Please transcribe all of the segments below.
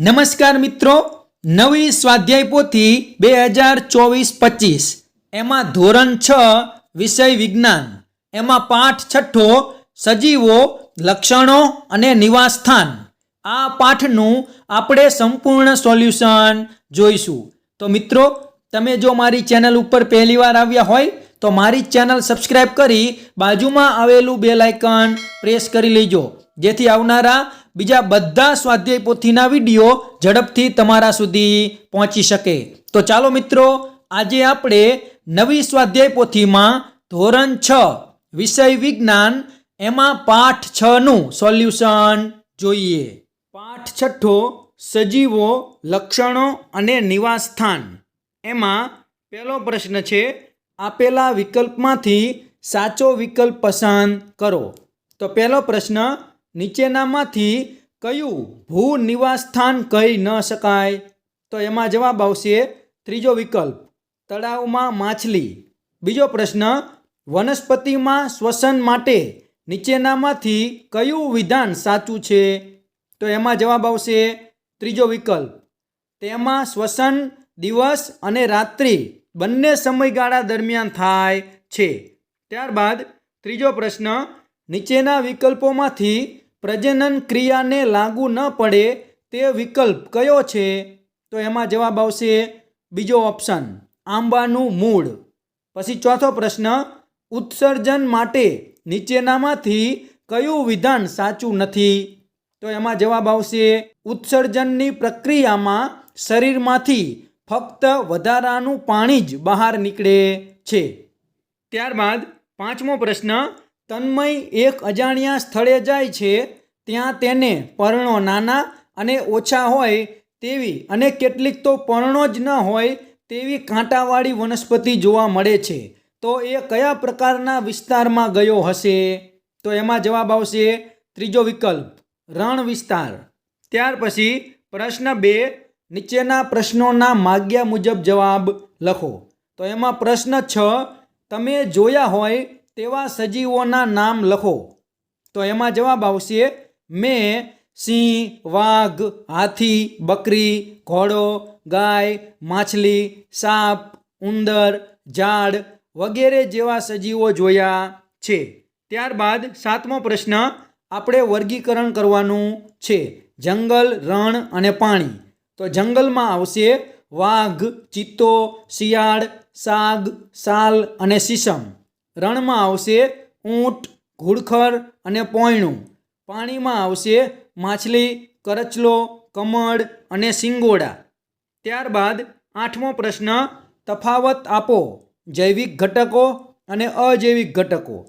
નમસ્કાર મિત્રો, નવી સ્વાધ્યાય પોથી બે હજાર ચોવીસ પચીસ. એમાં ધોરણ છ, વિષય વિજ્ઞાન. એમાં પાઠ છઠ્ઠો, સજીવો, લક્ષણો અને નિવાસસ્થાન. આ પાઠનું આપણે સંપૂર્ણ સોલ્યુશન જોઈશું. તો મિત્રો, તમે જો મારી ચેનલ ઉપર પહેલીવાર આવ્યા હોય, તો મારી ચેનલ સબસ્ક્રાઈબ કરી બાજુમાં આવેલું બેલ આઇકન પ્રેસ કરી લેજો. જેથી આવનારા બીજા બધા સ્વાધ્યાય પોથીના વીડિયો ઝડપથી તમારા સુધી પહોંચી શકે. તો ચાલો મિત્રો, આજે આપણે નવી સ્વાધ્યાય પોથીમાં ધોરણ છ, વિષય વિજ્ઞાન, એમાં પાઠ છ નું સોલ્યુશન જોઈએ. પાઠ છઠ્ઠો, સજીવો, લક્ષણો અને નિવાસસ્થાન. એમાં પહેલો પ્રશ્ન છે, આપેલા વિકલ્પમાંથી સાચો વિકલ્પ પસંદ કરો. તો પહેલો પ્રશ્ન નીચેનામાંથી કયું ભૂ નિવાસસ્થાન કહી ન શકાય? તો એમાં જવાબ આવશે ત્રીજો વિકલ્પ, તળાવમાં માછલી. બીજો પ્રશ્ન, વનસ્પતિમાં શ્વસન માટે નીચેનામાંથી કયું વિધાન સાચું છે? તો એમાં જવાબ આવશે ત્રીજો વિકલ્પ, તેમાં શ્વસન દિવસ અને રાત્રિ બંને સમયગાળા દરમિયાન થાય છે. ત્યારબાદ ત્રીજો પ્રશ્ન, નીચેના વિકલ્પોમાંથી પ્રજનન ક્રિયાને લાગુ ન પડે તે વિકલ્પ કયો છે? તો એમાં જવાબ આવશે બીજો ઓપ્શન, આંબાનું મૂળ. પછી ચોથો પ્રશ્ન, ઉત્સર્જન માટે નીચેનામાંથી કયું વિધાન સાચું નથી? તો એમાં જવાબ આવશે, ઉત્સર્જનની પ્રક્રિયામાં શરીરમાંથી ફક્ત વધારાનું પાણી જ બહાર નીકળે છે. ત્યારબાદ પાંચમો પ્રશ્ન તન્મય એક અજાણ્યા સ્થળે જાય છે, ત્યાં તેને પર્ણો નાના અને ઓછા હોય તેવી અને કેટલીક તો પર્ણો જ ન હોય તેવી કાંટાવાળી વનસ્પતિ જોવા મળે છે. તો એ કયા પ્રકારના વિસ્તારમાં ગયો હશે? તો એમાં જવાબ આવશે ત્રીજો વિકલ્પ, રણ વિસ્તાર. ત્યાર પછી પ્રશ્ન બે, નીચેના પ્રશ્નોના માગ્યા મુજબ જવાબ લખો. તો એમાં પ્રશ્ન છ, તમે જોયા હોય તેવા સજીવોના નામ લખો. તો એમાં જવાબ આવશે, મેં, સિંહ, વાઘ, હાથી, બકરી, ઘોડો, ગાય, માછલી, સાપ, ઉંદર, ઝાડ વગેરે જેવા સજીવો જોયા છે. ત્યારબાદ સાતમો પ્રશ્ન આપણે વર્ગીકરણ કરવાનું છે. જંગલ, રણ અને પાણી. તો જંગલમાં આવશે વાઘ, ચિત્તો, શિયાળ, સાગ, સાલ અને સીસમ રણમાં આવશે ઊંટ, ઘુડખર અને પોયણું. પાણીમાં આવશે માછલી, કરચલો, કમળ અને સિંગોડા. ત્યારબાદ આઠમો પ્રશ્ન તફાવત આપો. જૈવિક ઘટકો અને અજૈવિક ઘટકો.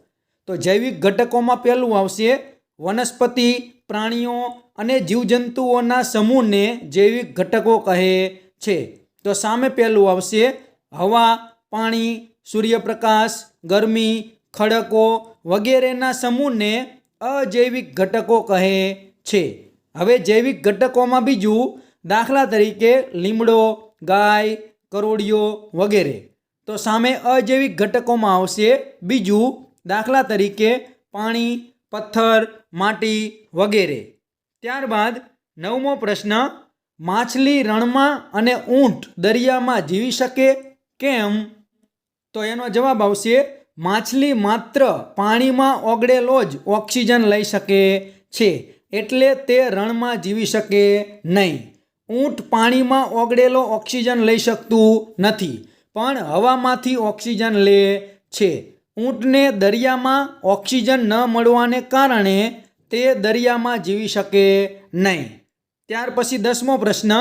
તો જૈવિક ઘટકોમાં પહેલું આવશે વનસ્પતિ, પ્રાણીઓ અને જીવજંતુઓના સમૂહને જૈવિક ઘટકો કહે છે. તો સામે પહેલું આવશે હવા, પાણી સૂર્યપ્રકાશ, ગરમી, ખડકો વગેરેના સમૂહને અજૈવિક ઘટકો કહે છે. હવે જૈવિક ઘટકોમાં બીજું દાખલા તરીકે લીમડો, ગાય કરોડિયો વગેરે. તો સામે અજૈવિક ઘટકોમાં આવશે બીજું દાખલા તરીકે પાણી, પથ્થર, માટી વગેરે. ત્યારબાદ નવમો પ્રશ્ન, માછલી રણમાં અને ઊંટ દરિયામાં જીવી શકે કેમ? તો એનો જવાબ આવશે, માછલી માત્ર પાણીમાં ઓગળેલો જ ઓક્સિજન લઈ શકે છે, એટલે તે રણમાં જીવી શકે નહીં. ઊંટ પાણીમાં ઓગળેલો ઓક્સિજન લઈ શકતું નથી, પણ હવામાંથી ઓક્સિજન લે છે. ઊંટને દરિયામાં ઓક્સિજન ન મળવાને કારણે તે દરિયામાં જીવી શકે નહીં. ત્યાર પછી દસમો પ્રશ્ન,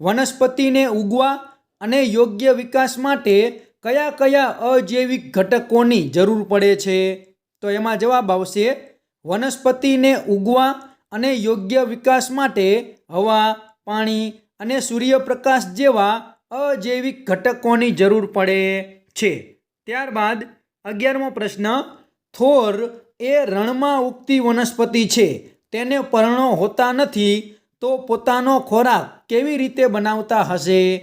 વનસ્પતિને ઉગવા અને યોગ્ય વિકાસ માટે કયા કયા અજૈવિક ઘટકોની જરૂર પડે છે? તો એમાં જવાબ આવશે, વનસ્પતિને ઉગવા અને યોગ્ય વિકાસ માટે હવા, પાણી અને સૂર્યપ્રકાશ જેવા અજૈવિક ઘટકોની જરૂર પડે છે. ત્યારબાદ અગિયારમો પ્રશ્ન, થોર એ રણમાં ઉગતી વનસ્પતિ છે. તેને પર્ણો હોતા નથી, તો પોતાનો ખોરાક કેવી રીતે બનાવતા હશે?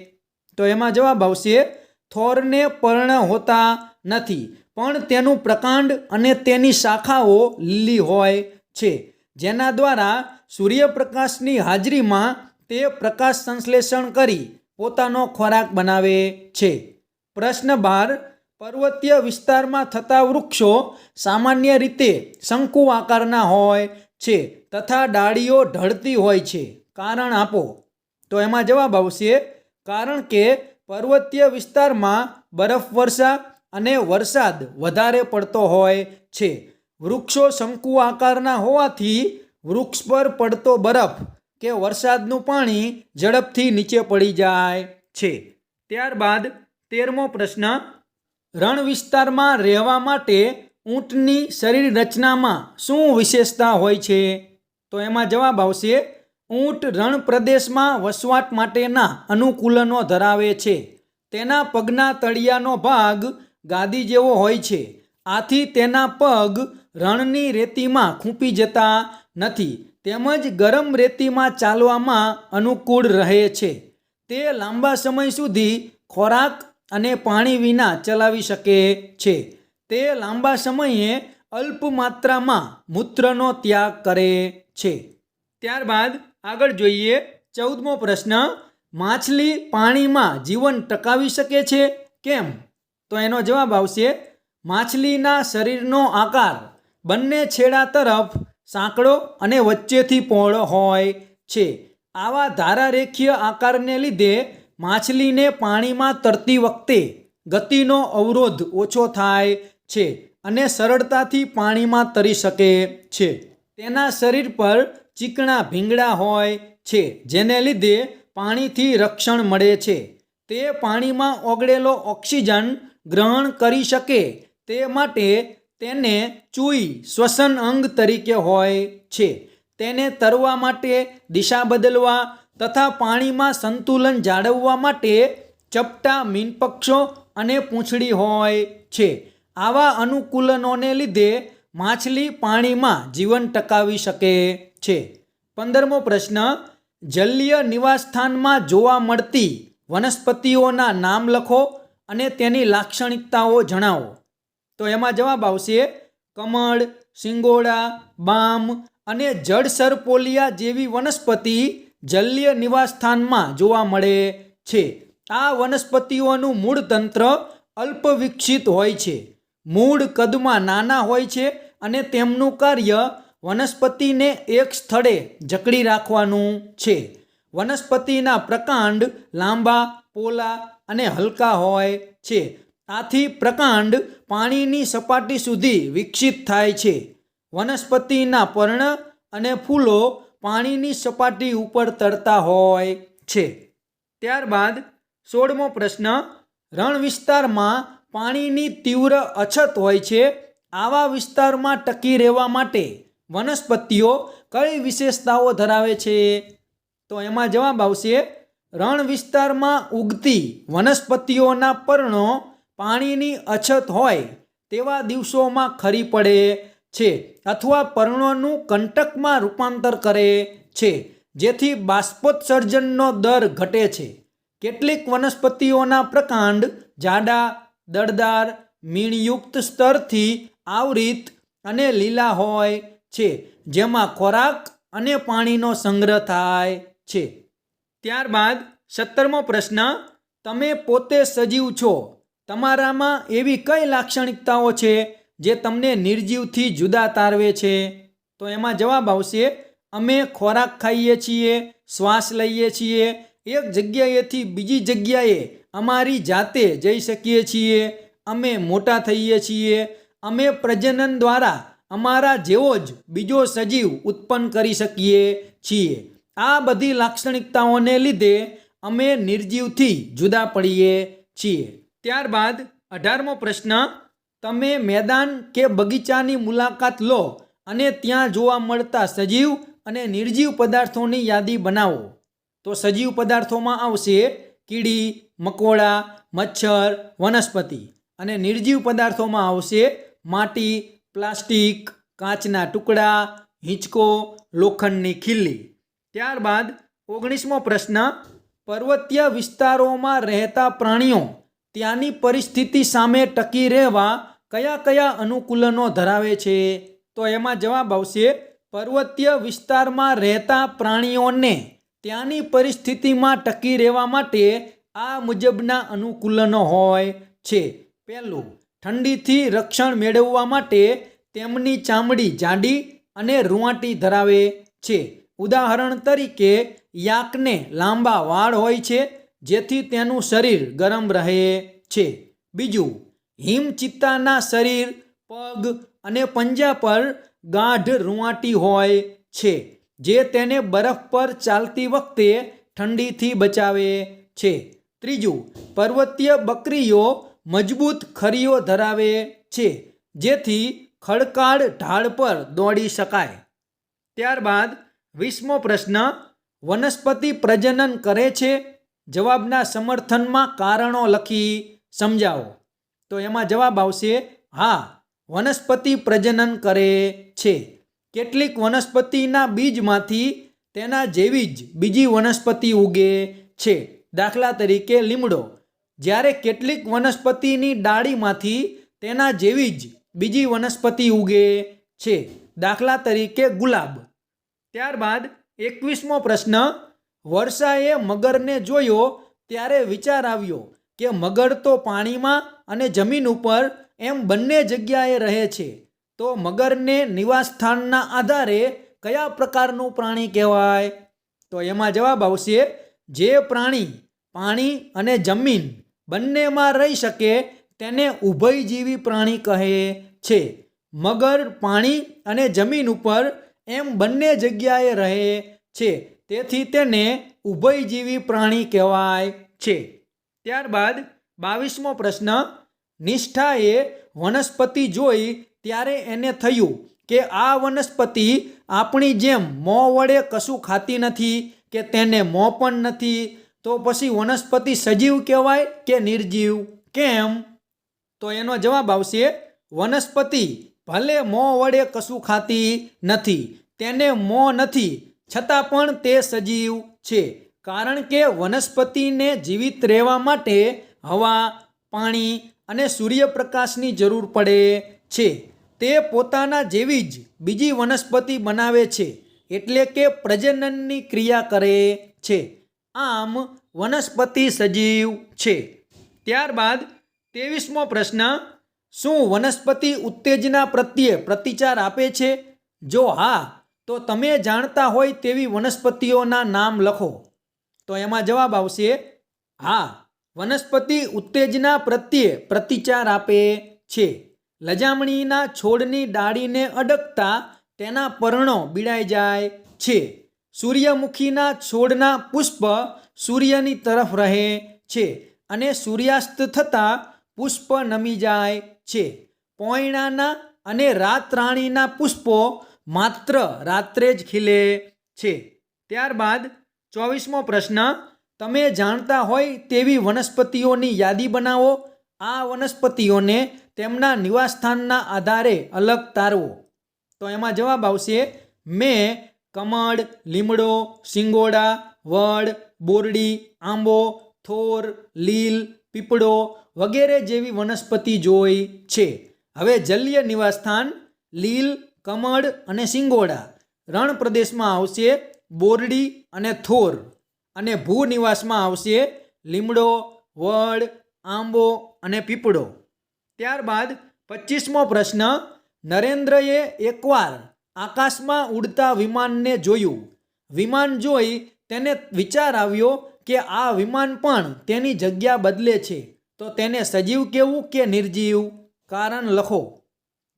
તો એમાં જવાબ આવશે થોરને પર્ણ હોતા નથી, પણ તેનું પ્રકાંડ અને તેની શાખાઓ લીલી હોય છે, જેના દ્વારા સૂર્યપ્રકાશની હાજરીમાં તે પ્રકાશ સંશ્લેષણ કરી પોતાનો ખોરાક બનાવે છે. પ્રશ્ન બાર, પર્વતીય વિસ્તારમાં થતા વૃક્ષો સામાન્ય રીતે શંકુ આકારના હોય છે તથા ડાળીઓ ઢળતી હોય છે. કારણ આપો. તો એમાં જવાબ આવશે, કારણ કે પર્વતીય વિસ્તારમાં બરફવર્ષા અને વરસાદ વધારે પડતો હોય છે. વૃક્ષો શંકુ આકારના હોવાથી વૃક્ષ પર પડતો બરફ કે વરસાદનું પાણી ઝડપથી નીચે પડી જાય છે. ત્યારબાદ તેરમો પ્રશ્ન, રણ વિસ્તારમાં રહેવા માટે ઊંટની શરીર રચનામાં શું વિશેષતા હોય છે? તો એમાં જવાબ આવશે ઊંટ રણ પ્રદેશમાં વસવાટ માટેના અનુકૂલનો ધરાવે છે. તેના પગના તળિયાનો ભાગ ગાદી જેવો હોય છે. આથી તેના પગ રણની રેતીમાં ખૂંપી જતા નથી. તેમજ ગરમ રેતીમાં ચાલવામાં અનુકૂળ રહે છે. તે લાંબા સમય સુધી ખોરાક અને પાણી વિના ચલાવી શકે છે. તે લાંબા સમયે અલ્પ માત્રામાં મૂત્રનો ત્યાગ કરે છે. ત્યારબાદ આગળ જોઈએ ચૌદમો પ્રશ્ન, માછલી પાણીમાં જીવન ટકાવી શકે છે કેમ? તો એનો જવાબ આવશે, માછલીના શરીરનો આકાર બંને છેડા તરફ સાંકડો અને વચ્ચેથી પહોળો હોય છે. આવા ધારારેખીય આકારને લીધે માછલીને પાણીમાં તરતી વખતે ગતિનો અવરોધ ઓછો થાય છે અને સરળતાથી પાણીમાં તરી શકે છે. તેના શરીર પર ચીકણા ભીંગડા હોય છે, જેને લીધે પાણીથી રક્ષણ મળે છે. તે પાણીમાં ઓગળેલો ઓક્સિજન ગ્રહણ કરી શકે તે માટે તેને ચૂઈ શ્વસન અંગ તરીકે હોય છે. તેને તરવા માટે દિશા બદલવા તથા પાણીમાં સંતુલન જાળવવા માટે ચપટા મીનપક્ષો અને પૂંછડી હોય છે. આવા અનુકૂલનોને લીધે માછલી પાણીમાં જીવન ટકાવી શકે છે? પંદરમો પ્રશ્ન, જલીય નિવાસસ્થાનમાં જોવા મળતી વનસ્પતિઓના નામ લખો અને તેની લાક્ષણિકતાઓ જણાવો. તો એમાં જવાબ આવશે, કમળ સિંગોડા બામ અને જળસરપોલિયા જેવી વનસ્પતિ જલીય નિવાસસ્થાનમાં જોવા મળે છે. આ વનસ્પતિઓનું મૂળ તંત્ર અલ્પ વિકસિત હોય છે. મૂળ કદમાં નાના હોય છે અને તેમનું કાર્ય વનસ્પતિને એક સ્થળે જકડી રાખવાનું છે. વનસ્પતિના પ્રકાંડ લાંબા, પોલા અને હલકા હોય છે. આથી પ્રકાંડ પાણીની સપાટી સુધી વિકસિત થાય છે. વનસ્પતિના પર્ણ અને ફૂલો પાણીની સપાટી ઉપર તરતા હોય છે. ત્યારબાદ સોળમો પ્રશ્ન રણ વિસ્તારમાં પાણીની તીવ્ર અછત હોય છે, આવા વિસ્તારમાં ટકી રહેવા માટે વનસ્પતિઓ કઈ વિશેષતાઓ ધરાવે છે? તો એમાં જવાબ આવશે, રણ વિસ્તારમાં ઉગતી વનસ્પતિઓના પર્ણો પાણીની અછત હોય તેવા દિવસોમાં ખરી પડે છે અથવા પર્ણોનું કંટકમાં રૂપાંતર કરે છે, જેથી બાષ્પોત્સર્જનનો દર ઘટે છે. કેટલીક વનસ્પતિઓના પ્રકાંડ જાડા દળદાર, મીણયુક્ત સ્તરથી આવરિત અને લીલા હોય છે, જેમાં ખોરાક અને પાણીનો સંગ્રહ થાય છે. ત્યારબાદ સત્તરમો પ્રશ્ન, તમે પોતે સજીવ છો? તમારામાં એવી કઈ લાક્ષણિકતાઓ છે જે તમને નિર્જીવથી જુદા તારવે છે? તો એમાં જવાબ આવશે, અમે ખોરાક ખાઈએ છીએ, શ્વાસ લઈએ છીએ, એક જગ્યાએથી બીજી જગ્યાએ અમારી જાતે જઈ શકીએ છીએ, અમે મોટા થઈએ છીએ, અમે પ્રજનન દ્વારા અમારા જેવો જ બીજો સજીવ ઉત્પન્ન કરી શકીએ છીએ. આ બધી લાક્ષણિકતાઓને લીધે અમે નિર્જીવથી જુદા પડીએ છીએ. ત્યારબાદ અઢારમો પ્રશ્ન, તમે મેદાન કે બગીચાની મુલાકાત લો અને ત્યાં જોવા મળતા સજીવ અને નિર્જીવ પદાર્થોની યાદી બનાવો. તો સજીવ પદાર્થોમાં આવશે કીડી, મકોડા, મચ્છર, વનસ્પતિ અને નિર્જીવ પદાર્થોમાં આવશે માટી, પ્લાસ્ટિક, કાચના ટુકડા, હિંચકો, લોખંડની ખીલ્લી. ત્યારબાદ ઓગણીસમો પ્રશ્ન, પર્વતીય વિસ્તારોમાં રહેતા પ્રાણીઓ ત્યાંની પરિસ્થિતિ સામે ટકી રહેવા કયા કયા અનુકૂલનો ધરાવે છે? તો એમાં જવાબ આવશે, પર્વતીય વિસ્તારમાં રહેતા પ્રાણીઓને ત્યાંની પરિસ્થિતિમાં ટકી રહેવા માટે આ મુજબના અનુકૂલનો હોય છે. પહેલું, ઠંડીથી રક્ષણ મેળવવા માટે તેમની ચામડી જાડી અને રૂવાટી ધરાવે છે. ઉદાહરણ તરીકે, યાકને લાંબા વાળ હોય છે, જેથી તેનું શરીર ગરમ રહે છે. બીજું, હિમચિત્તાના શરીર, પગ અને પંજા પર ગાઢ રૂંવાટી હોય છે. જે તેને બરફ પર ચાલતી વખતે ઠંડીથી બચાવે છે. ત્રીજું, પર્વતીય બકરીઓ મજબૂત ખરીઓ ધરાવે છે, જેથી ખડકાળ ઢાળ પર દોડી શકાય. ત્યારબાદ, વીસમો પ્રશ્ન, વનસ્પતિ પ્રજનન કરે છે? જવાબના સમર્થનમાં કારણો લખી સમજાવો. તો એમાં જવાબ આવશે, હા, વનસ્પતિ પ્રજનન કરે છે. કેટલીક વનસ્પતિના બીજમાંથી તેના જેવી જ બીજી વનસ્પતિ ઉગે છે. દાખલા તરીકે લીમડો. જ્યારે કેટલીક વનસ્પતિની ડાળીમાંથી તેના જેવી જ બીજી વનસ્પતિ ઉગે છે. દાખલા તરીકે ગુલાબ. ત્યારબાદ એકવીસમો પ્રશ્ન. વર્ષાએ મગરને જોયો ત્યારે વિચાર આવ્યો કે મગર તો પાણીમાં અને જમીન ઉપર એમ બંને જગ્યાએ રહે છે. તો મગરને નિવાસસ્થાનના આધારે કયા પ્રકારનું પ્રાણી કહેવાય? તો એમાં જવાબ આવશે, જે પ્રાણી, પાણી અને જમીન બંનેમાં રહી શકે તેને ઉભયજીવી પ્રાણી કહે છે. મગર, પાણી અને જમીન ઉપર એમ બંને જગ્યાએ રહે છે, તેથી તેને ઉભયજીવી પ્રાણી કહેવાય છે. ત્યારબાદ બાવીસમો પ્રશ્ન, નિષ્ઠાએ વનસ્પતિ જોઈ ત્યારે એને થયું કે આ વનસ્પતિ આપણી જેમ મોં વડે કશું ખાતી નથી કે તેને મોં પણ નથી. તો પછી વનસ્પતિ સજીવ કહેવાય કે નિર્જીવ? કેમ? તો એનો જવાબ આવશે, વનસ્પતિ ભલે મોં વડે કશું ખાતી નથી, તેને મોં નથી, છતાં પણ તે સજીવ છે. કારણ કે વનસ્પતિને જીવિત રહેવા માટે હવા, પાણી અને સૂર્યપ્રકાશની જરૂર પડે. છે. તે પોતાના જેવી જ બીજી વનસ્પતિ બનાવે છે એટલે કે પ્રજનનની ક્રિયા કરે છે. આમ વનસ્પતિ સજીવ છે. ત્યારબાદ ત્રેવીસમો પ્રશ્ન, શું વનસ્પતિ ઉત્તેજના પ્રત્યે પ્રતિચાર આપે છે? જો હા, તો તમે જાણતા હોય તેવી વનસ્પતિઓના નામ લખો. તો એમાં જવાબ આવશે, હા, વનસ્પતિ ઉત્તેજના પ્રત્યે પ્રતિચાર આપે છે. લજામણીના છોડની ડાળીને અડકતા તેના પર્ણો બીડાઈ જાય છે. સૂર્યમુખીના છોડના પુષ્પ સૂર્યની તરફ રહે છે અને સૂર્યાસ્ત થતાં પુષ્પ નમી જાય છે. પોયણાના અને રાતરાણીના પુષ્પો માત્ર રાત્રે જ ખીલે છે. ત્યારબાદ ચોવીસમો પ્રશ્ન, તમે જાણતા હોય તેવી વનસ્પતિઓની યાદી બનાવો. આ વનસ્પતિઓને તેમના નિવાસસ્થાનના આધારે અલગ તારવો. તો એમાં જવાબ આવશે, મેં, કમળ, લીમડો, સિંગોડા, વડ, બોરડી, આંબો, થોર, લીલ, પીપળો વગેરે જેવી વનસ્પતિ જોઈ છે. હવે જલીય નિવાસસ્થાન, લીલ, કમળ અને સિંગોડા. રણ પ્રદેશમાં આવશે બોરડી અને થોર. અને ભૂ નિવાસમાં આવશે લીમડો, વડ, આંબો અને પીપળો. ત્યારબાદ પચીસમો પ્રશ્ન, નરેન્દ્રએ એકવાર આકાશમાં ઉડતા વિમાનને જોયું. વિમાન જોઈ તેને વિચાર આવ્યો કે આ વિમાન પણ તેની જગ્યા બદલે છે. તો તેને સજીવ કેવું કે નિર્જીવ? કારણ લખો.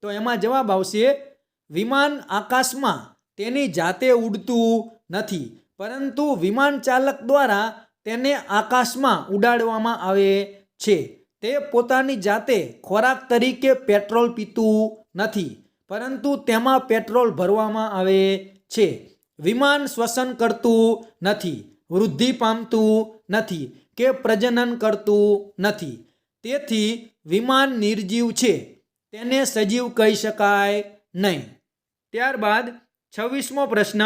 તો એમાં જવાબ આવશે, વિમાન આકાશમાં તેની જાતે ઉડતું નથી, પરંતુ વિમાન ચાલક દ્વારા તેને આકાશમાં ઉડાડવામાં આવે છે. તે પોતાની જાતે ખોરાક તરીકે પેટ્રોલ પીતું નથી, પરંતુ તેમાં પેટ્રોલ ભરવામાં આવે છે. વિમાન શ્વસન કરતું નથી, વૃદ્ધિ પામતું નથી કે પ્રજનન કરતું નથી. તેથી વિમાન નિર્જીવ છે, તેને સજીવ કહી શકાય નહીં. ત્યારબાદ છવ્વીસમો પ્રશ્ન,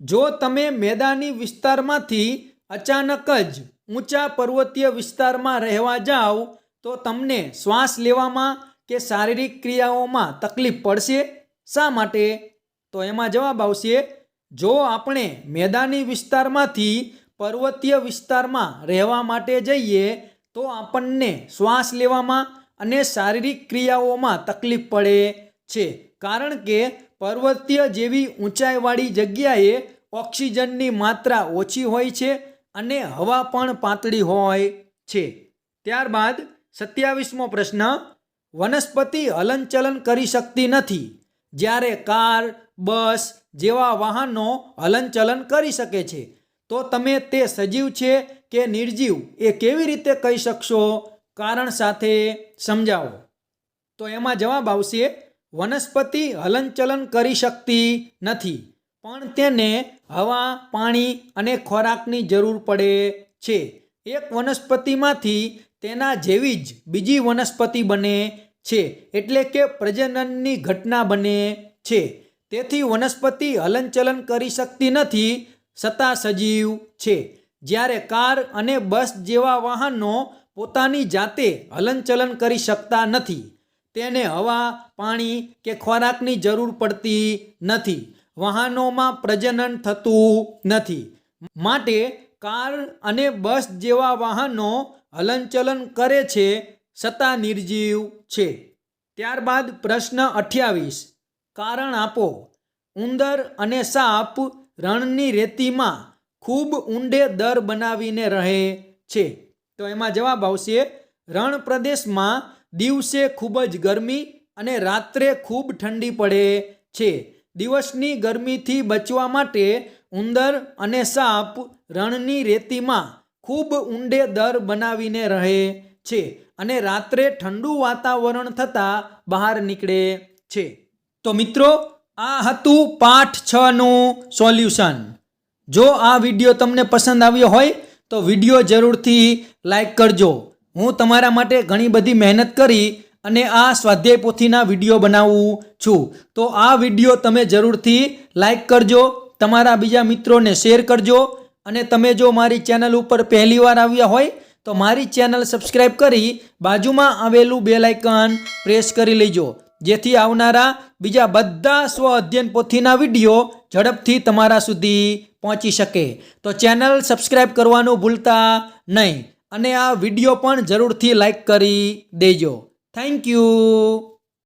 જો તમે મેદાની વિસ્તારમાંથી અચાનક જ ઊંચા પર્વતીય વિસ્તારમાં રહેવા જાઓ તો તમને શ્વાસ લેવામાં કે શારીરિક ક્રિયાઓમાં તકલીફ પડશે? શા માટે? તો એમાં જવાબ આવશે, જો આપણે મેદાની વિસ્તારમાંથી પર્વતીય વિસ્તારમાં રહેવા માટે જઈએ તો આપણને શ્વાસ લેવામાં અને શારીરિક ક્રિયાઓમાં તકલીફ પડે છે. કારણ કે પર્વતીય જેવી ઊંચાઈવાળી જગ્યાએ ઓક્સિજનની માત્રા ઓછી હોય છે અને હવા પણ પાતળી હોય છે. ત્યારબાદ સત્યાવીસમો પ્રશ્ન, વનસ્પતિ હલનચલન કરી શકતી નથી. જ્યારે કાર, બસ જેવા વાહનો હલનચલન કરી શકે છે, તો તમે તે સજીવ છે કે નિર્જીવ એ કેવી રીતે કહી શકશો? કારણ સાથે સમજાવો. તો એમાં જવાબ આવશે, વનસ્પતિ હલનચલન કરી શકતી નથી. પણ તેને હવા, પાણી અને ખોરાકની જરૂર પડે છે. એક વનસ્પતિમાંથી તેના જેવી જ બીજી વનસ્પતિ બને છે, એટલે કે પ્રજનનની ઘટના બને છે. તેથી વનસ્પતિ હલનચલન કરી શકતી નથી છતાં સજીવ છે. જ્યારે કાર અને બસ જેવા વાહનો પોતાની જાતે હલનચલન કરી શકતા નથી. તેને હવા, પાણી કે ખોરાકની જરૂર પડતી નથી. વાહનોમાં પ્રજનન થતું નથી. માટે કાર અને બસ જેવા વાહનો હલનચલન કરે છે છતાં નિર્જીવ છે. ત્યારબાદ પ્રશ્ન અઠ્યાવીસ. કારણ આપો. ઉંદર અને સાપ રણની રેતીમાં ખૂબ ઊંડે દર બનાવીને રહે છે. તો એમાં જવાબ આવશે, રણ પ્રદેશમાં દિવસે ખૂબ જ ગરમી અને રાત્રે ખૂબ ઠંડી પડે છે. દિવસની ગરમીથી બચવા માટે ઉંદર અને સાપ રણની રેતીમાં ખૂબ ઊંડે દર બનાવીને રહે છે અને રાત્રે ઠંડુ વાતાવરણ થતાં બહાર નીકળે છે. તો મિત્રો, આ હતું પાઠ છ નું સોલ્યુશન. જો આ વીડિયો તમને પસંદ આવ્યો હોય, તો વીડિયો જરૂરથી લાઈક કરજો. હું તમારા માટે ઘણી બધી મહેનત કરી અને આ સ્વાધ્યાય પોથીના વીડિયો બનાવું છું. તો આ વીડિયો તમે જરૂરથી લાઈક કરજો, તમારા બીજા મિત્રોને શેર કરજો અને તમે જો મારી ચેનલ ઉપર પહેલીવાર આવ્યા હોય, તો મારી ચેનલ સબસ્ક્રાઈબ કરી બાજુમાં આવેલું બે લાઇકન પ્રેસ કરી લેજો. જેથી આવનારા બીજા બધા સ્વ અધ્યયન પોથીના વીડિયો ઝડપથી તમારા સુધી પહોંચી શકે. તો ચેનલ સબસ્ક્રાઈબ કરવાનું ભૂલતા નહીં અને આ વીડિયો પણ જરૂરથી લાઈક કરી દેજો. Thank you.